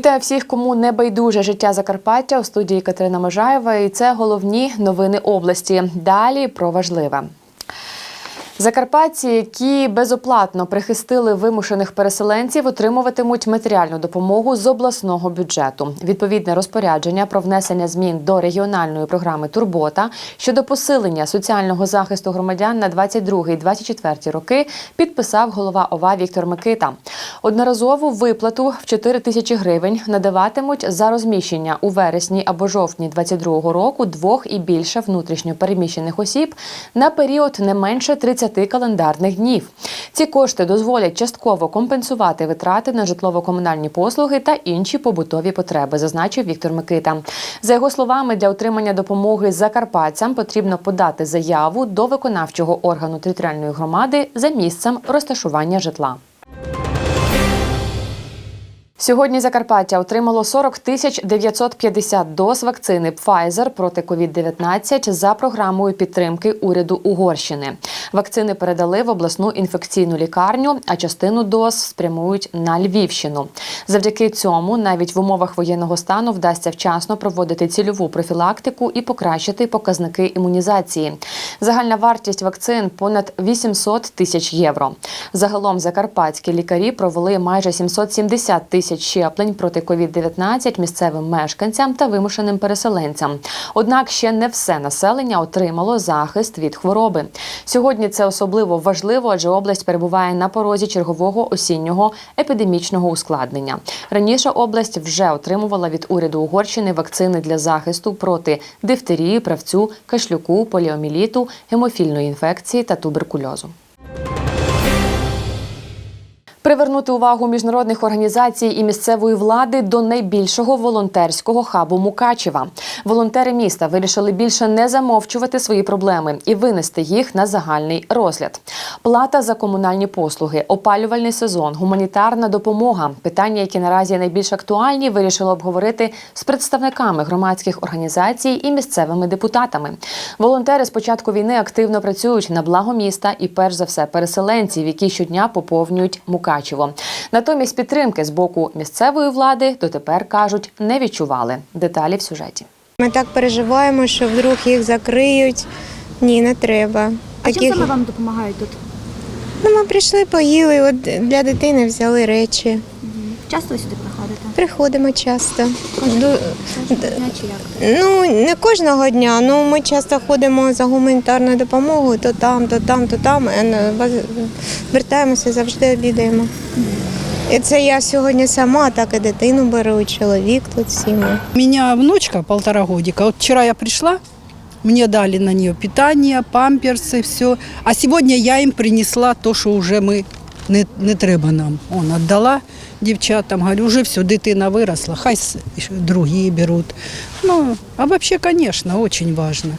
Вітаю всіх, кому не байдуже життя Закарпаття у студії Катерина Можаєва. І це головні новини області. Далі про важливе. Закарпатці, які безоплатно прихистили вимушених переселенців, отримуватимуть матеріальну допомогу з обласного бюджету. Відповідне розпорядження про внесення змін до регіональної програми Турбота щодо посилення соціального захисту громадян на 22-24 роки підписав голова ОВА Віктор Микита. Одноразову виплату в 4 тисячі гривень надаватимуть за розміщення у вересні або жовтні 22 року двох і більше внутрішньо переміщених осіб на період не менше 30 календарних днів. Ці кошти дозволять частково компенсувати витрати на житлово-комунальні послуги та інші побутові потреби, зазначив Віктор Микита. За його словами, для отримання допомоги закарпатцям потрібно подати заяву до виконавчого органу територіальної громади за місцем розташування житла. Сьогодні Закарпаття отримало 40 тисяч 950 доз вакцини Pfizer проти COVID-19 за програмою підтримки уряду Угорщини. Вакцини передали в обласну інфекційну лікарню, а частину доз спрямують на Львівщину. Завдяки цьому навіть в умовах воєнного стану вдасться вчасно проводити цільову профілактику і покращити показники імунізації. Загальна вартість вакцин понад 800 тисяч євро. Загалом закарпатські лікарі провели майже 770 тисяч щеплень проти COVID-19 місцевим мешканцям та вимушеним переселенцям. Однак ще не все населення отримало захист від хвороби. Сьогодні це особливо важливо, адже область перебуває на порозі чергового осіннього епідемічного ускладнення. Раніше область вже отримувала від уряду Угорщини вакцини для захисту проти дифтерії, правцю, кашлюку, поліоміліту, гемофільної інфекції та туберкульозу. Привернути увагу міжнародних організацій і місцевої влади до найбільшого волонтерського хабу Мукачева. Волонтери міста вирішили більше не замовчувати свої проблеми і винести їх на загальний розгляд. Плата за комунальні послуги, опалювальний сезон, гуманітарна допомога питання, які наразі найбільш актуальні, вирішили обговорити з представниками громадських організацій і місцевими депутатами. Волонтери з початку війни активно працюють на благо міста і, перш за все, переселенців, які щодня поповнюють Мукачево. Натомість підтримки з боку місцевої влади дотепер кажуть не відчували. Деталі в сюжеті. Ми так переживаємо, що вдруг їх закриють. Ні, не треба. А чим саме вам допомагають тут? Ну, ми прийшли, поїли, от для дитини взяли речі. Часто ви сюди приходите? Приходимо часто. Кожного дня чи як? Ну, не кожного дня, ну ми часто ходимо за гуманітарною допомогою, то там, то там, то там. баз- Вертаємося, завжди обідаємо. І це я сьогодні сама, так і дитину беру, і чоловік тут всі ми. У меня внучка полтора годика. Вот вчера я пришла, мне дали на нее питание, памперсы, все. А сегодня я им принесла то, що вже ми не, не треба нам. Он отдала дівчатам, говорю, вже все, дитина виросла, хай другі беруть. Ну, а вообще, конечно, очень важно.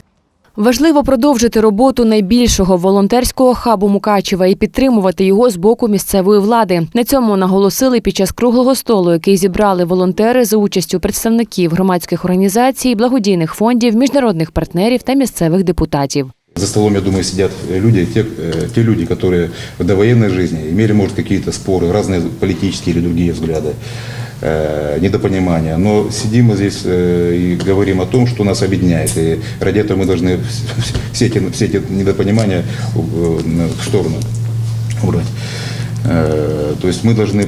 Важливо продовжити роботу найбільшого волонтерського хабу Мукачева і підтримувати його з боку місцевої влади. На цьому наголосили під час круглого столу, який зібрали волонтери за участю представників громадських організацій, благодійних фондів, міжнародних партнерів та місцевих депутатів. За столом, я думаю, сидят люди, те, э, те люди, которые в довоенной жизни имели, может, какие-то споры, разные политические или другие взгляды, э, недопонимания. Но сидим мы здесь э, и говорим о том, что нас объединяет. И ради этого мы должны все эти, все эти недопонимания э, в сторону убрать. Э, То есть мы должны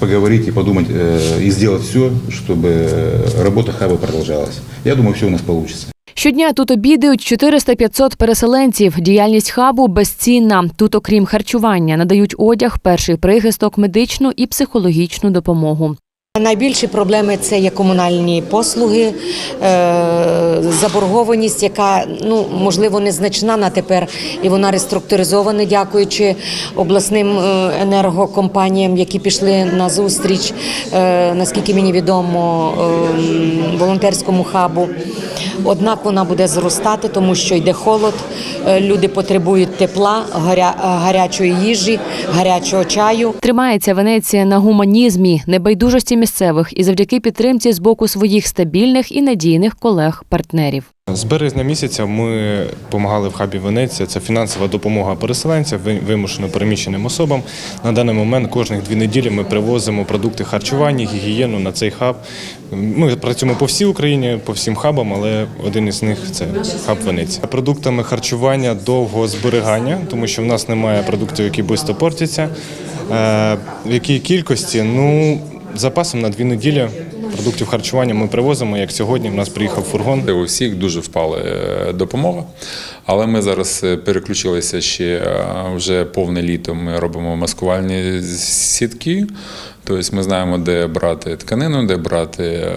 поговорить и подумать, э, и сделать все, чтобы работа хаба продолжалась. Я думаю, все у нас получится. Щодня тут обідають 400-500 переселенців. Діяльність хабу безцінна. Тут, окрім харчування, надають одяг, перший прихисток, медичну і психологічну допомогу. Найбільші проблеми це є комунальні послуги, е, заборгованість, яка ну можливо незначна на тепер, і вона реструктуризована, дякуючи обласним е, енергокомпаніям, які пішли на зустріч, е, наскільки мені відомо, е, волонтерському хабу. Однак вона буде зростати, тому що йде холод, е, люди потребують тепла, гаря, гарячої їжі, гарячого чаю. Тримається Венеція на гуманізмі, небайдужості місцевих і завдяки підтримці з боку своїх стабільних і надійних колег-партнерів. З березня місяця ми допомагали в хабі Венеція. Це фінансова допомога переселенцям, вимушено переміщеним особам. На даний момент кожних дві неділі ми привозимо продукти харчування, гігієну на цей хаб. Ми працюємо по всій Україні, по всім хабам, але один із них це хаб Венеція. Продуктами харчування довгого зберігання, тому що в нас немає продуктів, які швидко портяться. Е, В якій кількості? Ну, запасом на дві неділі продуктів харчування ми привозимо. Як сьогодні в нас приїхав фургон. У всіх дуже впала е, допомога, але ми зараз е, переключилися ще е, вже повне літо. Ми робимо маскувальні сітки. Тобто ми знаємо, де брати тканину, де брати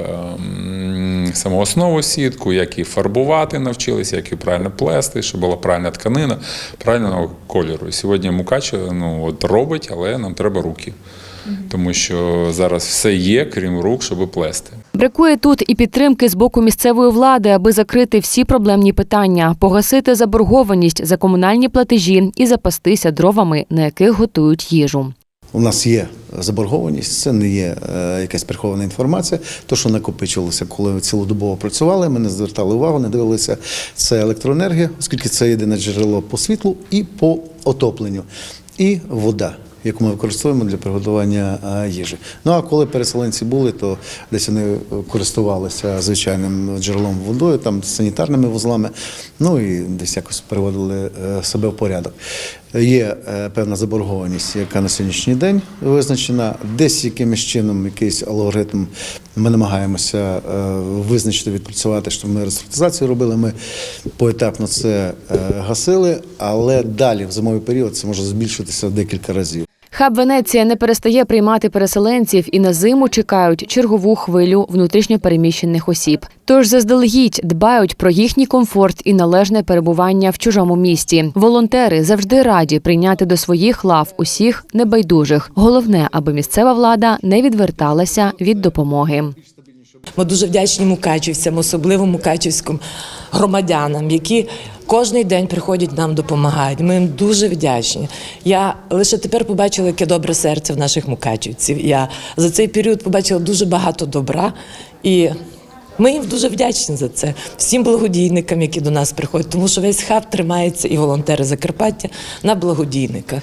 саму основу сітку, як її фарбувати, навчилися, як її правильно плести, щоб була правильна тканина, правильного кольору. Сьогодні Мукач ну, от робить, але нам треба руки. Тому що зараз все є, крім рук, щоб плести. Бракує тут і підтримки з боку місцевої влади, аби закрити всі проблемні питання, погасити заборгованість за комунальні платежі і запастися дровами, на яких готують їжу. У нас є заборгованість, це не є е, якась прихована інформація. То, що накопичувалося, коли ми цілодобово працювали, ми не звертали увагу, не дивилися. Це електроенергія, оскільки це єдине джерело по світлу і по отопленню, і вода. Яку ми використовуємо для приготування е, їжі. Ну а коли переселенці були, то десь вони користувалися звичайним джерелом водою, там санітарними вузлами, ну і десь якось приводили е, себе в порядок. Є е, певна заборгованість, яка на сьогоднішній день визначена. Десь якимось чином, якийсь алгоритм ми намагаємося визначити, відпрацювати, щоб ми реструктуризацію робили. Ми поетапно це гасили, але далі в зимовий період це може збільшитися декілька разів. Хаб Венеція не перестає приймати переселенців і на зиму чекають чергову хвилю внутрішньопереміщених осіб. Тож заздалегідь дбають про їхній комфорт і належне перебування в чужому місті. Волонтери завжди раді прийняти до своїх лав усіх небайдужих. Головне, аби місцева влада не відверталася від допомоги. Ми дуже вдячні мукачівцям, особливо мукачівським громадянам, які кожен день приходять нам допомагають. Ми їм дуже вдячні. Я лише тепер побачила, яке добре серце в наших мукачівців. Я за цей період побачила дуже багато добра і. Ми їм дуже вдячні за це всім благодійникам, які до нас приходять, тому що весь хаб тримається і волонтери Закарпаття на благодійниках.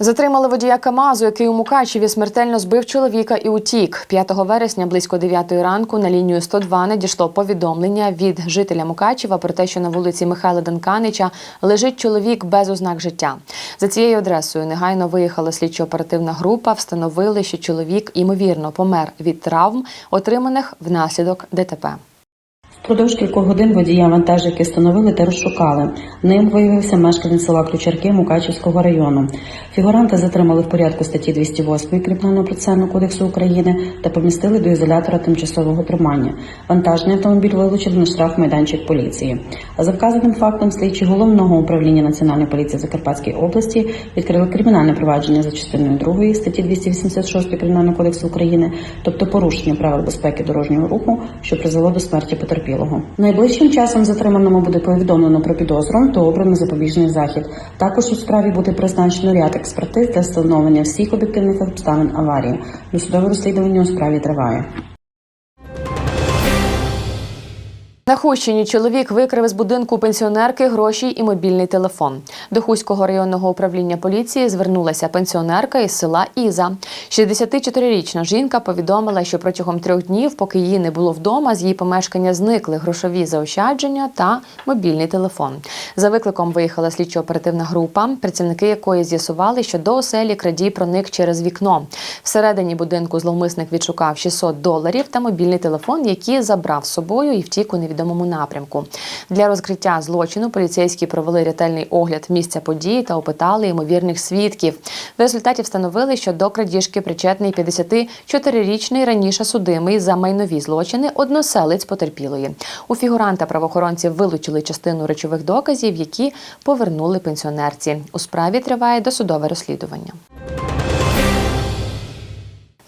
Затримали водія Камазу, який у Мукачеві смертельно збив чоловіка і утік. 5 вересня близько 9 ранку на лінію 102 надійшло повідомлення від жителя Мукачева про те, що на вулиці Михайла Данканича лежить чоловік без ознак життя. За цією адресою негайно виїхала слідчо-оперативна група. Встановили, що чоловік ймовірно помер від травм, отриманих внаслідок ДТП. Впродовж кількох годин водія вантажівки встановили та розшукали. Ним виявився мешканець села Ключарки Мукачівського району. Фігуранта затримали в порядку статті 208 Кримінального процесуального кодексу України та помістили до ізолятора тимчасового тримання. Вантажний автомобіль вилучили на штраф майданчик поліції. А за вказаним фактом слідчі головного управління Національної поліції Закарпатської області відкрили кримінальне провадження за частиною 2 статті 286 Кримінального кодексу України, тобто порушення правил безпеки дорожнього руху, що призвело до смерті потерпілого. Найближчим часом затриманому буде повідомлено про підозру та обрано запобіжний захід. Також у справі буде призначено ряд експертиз для встановлення всіх об'єктивних обставин аварії. Досудове розслідування у справі триває. На Хущині чоловік викрив з будинку пенсіонерки гроші і мобільний телефон. До Хуського районного управління поліції звернулася пенсіонерка із села Іза. 64-річна жінка повідомила, що протягом трьох днів, поки її не було вдома, з її помешкання зникли грошові заощадження та мобільний телефон. За викликом виїхала слідчо-оперативна група, працівники якої з'ясували, що до оселі крадій проник через вікно. Всередині будинку зловмисник відшукав 600 доларів та мобільний телефон, який забрав з собою і втік у невідомому напрямку. Для розкриття злочину поліцейські провели ретельний огляд місця події та опитали ймовірних свідків. В результаті встановили, що до крадіжки причетний 54-річний раніше судимий за майнові злочини односелець потерпілої. У фігуранта правоохоронці вилучили частину речових доказів, які повернули пенсіонерці. У справі триває досудове розслідування.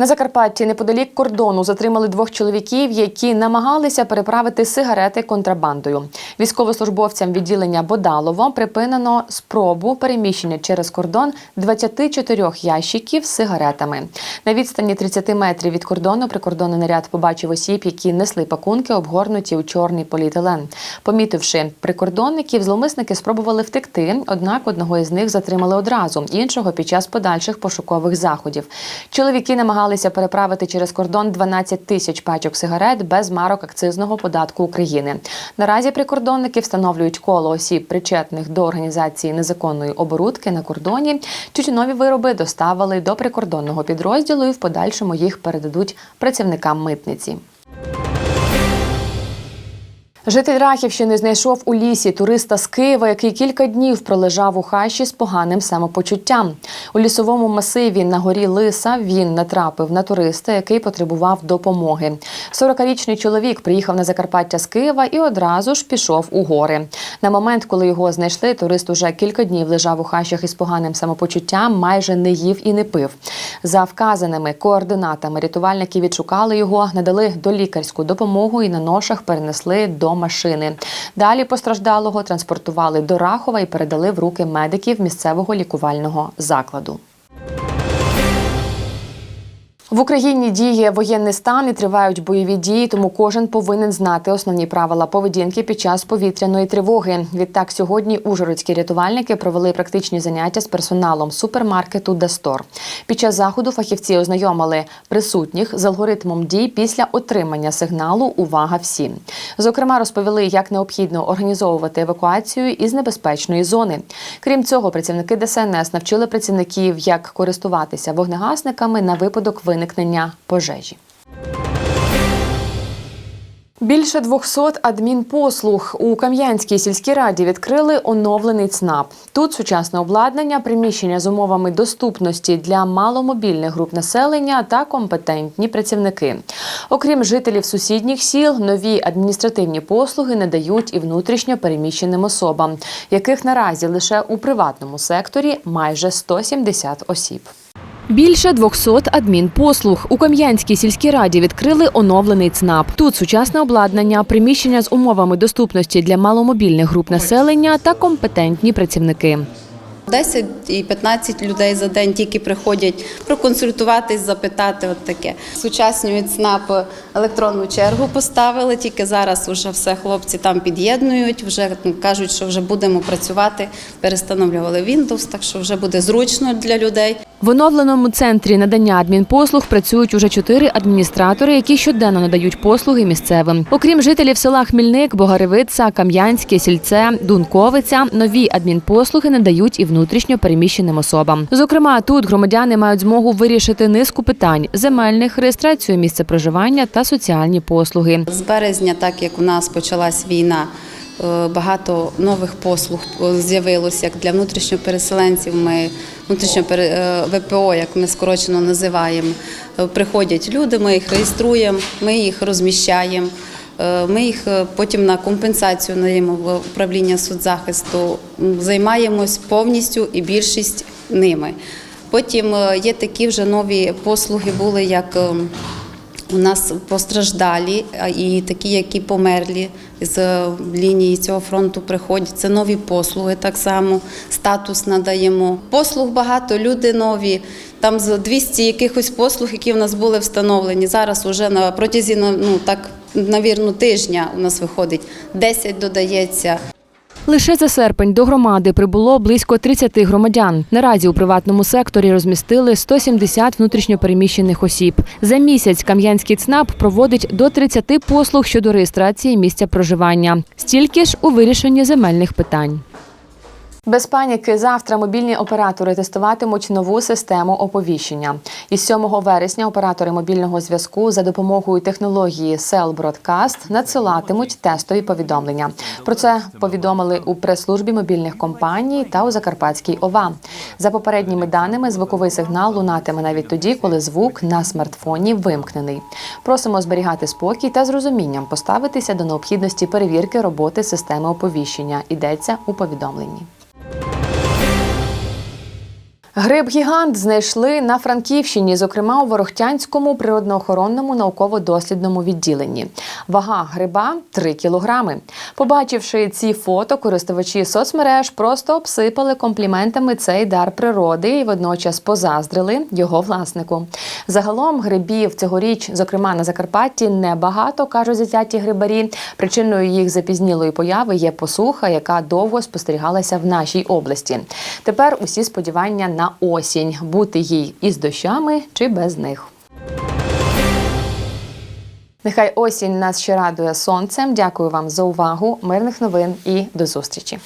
На Закарпатті неподалік кордону затримали двох чоловіків, які намагалися переправити сигарети контрабандою. Військовослужбовцям відділення Бодалово припинено спробу переміщення через кордон 24 ящиків з сигаретами. На відстані 30 метрів від кордону прикордонний наряд побачив осіб, які несли пакунки, обгорнуті у чорний поліетилен. Помітивши прикордонників, зловмисники спробували втекти, однак одного із них затримали одразу, іншого під час подальших пошукових заходів. Чоловіки намагалися переправити через кордон 12 тисяч пачок сигарет без марок акцизного податку України. Наразі прикордонники встановлюють коло осіб, причетних до організації незаконної оборудки на кордоні. Тютюнові вироби доставили до прикордонного підрозділу і в подальшому їх передадуть працівникам митниці. Житель Рахівщини знайшов у лісі туриста з Києва, який кілька днів пролежав у хащі з поганим самопочуттям. У лісовому масиві на горі Лиса він натрапив на туриста, який потребував допомоги. 40-річний чоловік приїхав на Закарпаття з Києва і одразу ж пішов у гори. На момент, коли його знайшли, турист уже кілька днів лежав у хащах із поганим самопочуттям, майже не їв і не пив. За вказаними координатами рятувальники відшукали його, надали долікарську допомогу і на ношах перенесли до машини. Далі постраждалого транспортували до Рахова і передали в руки медиків місцевого лікувального закладу. В Україні діє воєнний стан і тривають бойові дії, тому кожен повинен знати основні правила поведінки під час повітряної тривоги. Відтак сьогодні ужгородські рятувальники провели практичні заняття з персоналом супермаркету Дестор. Під час заходу фахівці ознайомили присутніх з алгоритмом дій після отримання сигналу Увага всім. Зокрема, розповіли, як необхідно організовувати евакуацію із небезпечної зони. Крім цього, працівники ДСНС навчили працівників, як користуватися вогнегасниками на випадок виникнення пожежі. Більше 200 адмінпослуг у Кам'янській сільській раді відкрили оновлений ЦНАП. Тут сучасне обладнання, приміщення з умовами доступності для маломобільних груп населення та компетентні працівники. Окрім жителів сусідніх сіл, нові адміністративні послуги надають і внутрішньо переміщеним особам, яких наразі лише у приватному секторі майже 170 осіб. Більше 200 адмінпослуг у Кам'янській сільській раді відкрили оновлений ЦНАП. Тут сучасне обладнання, приміщення з умовами доступності для маломобільних груп населення та компетентні працівники. 10 і 15 людей за день тільки приходять проконсультуватись, запитати от таке. Сучаснюють ЦНАП електронну чергу поставили, тільки зараз вже все хлопці там під'єднують, вже кажуть, що вже будемо працювати, перестановлювали Windows, так що вже буде зручно для людей. В оновленому центрі надання адмінпослуг працюють уже чотири адміністратори, які щоденно надають послуги місцевим. Окрім жителів села Хмільник, Богаревиця, Кам'янське, Сільце, Дунковиця, нові адмінпослуги надають і внутрішньо переміщеним особам. Зокрема, тут громадяни мають змогу вирішити низку питань: земельних, реєстрацію місця проживання та соціальні послуги. З березня, так як у нас почалась війна, багато нових послуг е, з'явилося як для внутрішньопереселенців. Ми внутрішньо ВПО, як ми скорочено називаємо. Е, Приходять люди, ми їх реєструємо, ми їх розміщаємо. Е, Ми їх е, потім на компенсацію надаємо в управління соцзахисту. Займаємось повністю і більшість ними. Потім е, є такі вже нові послуги, були як ем, у нас постраждалі і такі, які померлі з е, лінії цього фронту приходять. Це нові послуги, так само статус надаємо. Послуг багато, люди нові. Там з 200 якихось послуг, які в нас були встановлені. Зараз уже на протязі ну так навірно тижня у нас виходить 10 додається. Лише за серпень до громади прибуло близько 30 громадян. Наразі у приватному секторі розмістили 170 внутрішньопереміщених осіб. За місяць Кам'янський ЦНАП проводить до 30 послуг щодо реєстрації місця проживання. Стільки ж у вирішенні земельних питань. Без паніки завтра мобільні оператори тестуватимуть нову систему оповіщення. Із 7 вересня оператори мобільного зв'язку за допомогою технології Cell Broadcast надсилатимуть тестові повідомлення. Про це повідомили у прес-службі мобільних компаній та у Закарпатській ОВА. За попередніми даними, звуковий сигнал лунатиме навіть тоді, коли звук на смартфоні вимкнений. Просимо зберігати спокій та з розумінням поставитися до необхідності перевірки роботи системи оповіщення. Йдеться у повідомленні. Гриб гігант знайшли на Франківщині, зокрема у Ворохтянському природоохоронному науково-дослідному відділенні. Вага гриба 3 кілограми. Побачивши ці фото, користувачі соцмереж просто обсипали компліментами цей дар природи і водночас позаздрили його власнику. Загалом грибів цьогоріч, зокрема на Закарпатті, небагато, кажуть затяті грибарі. Причиною їх запізнілої появи є посуха, яка довго спостерігалася в нашій області. Тепер усі сподівання на осінь, бути їй із дощами чи без них. Нехай осінь нас ще радує сонцем. Дякую вам за увагу. Мирних новин і до зустрічі.